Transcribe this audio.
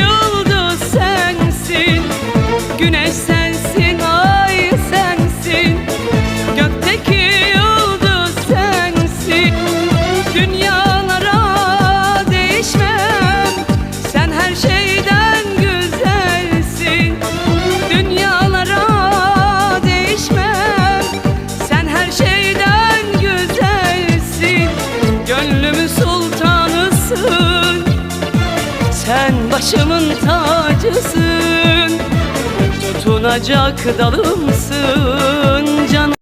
yıldız sensin. Güneş sensin, ay sensin. Gökteki yıldız sensin. Dünyalara değişmem. Sen her şeyden güzelsin. Dünyalara değişmem. Sen her şeyden güzelsin. Gönlümün sultanısın Başımın tacısın. Tutunacak dalımsın Canım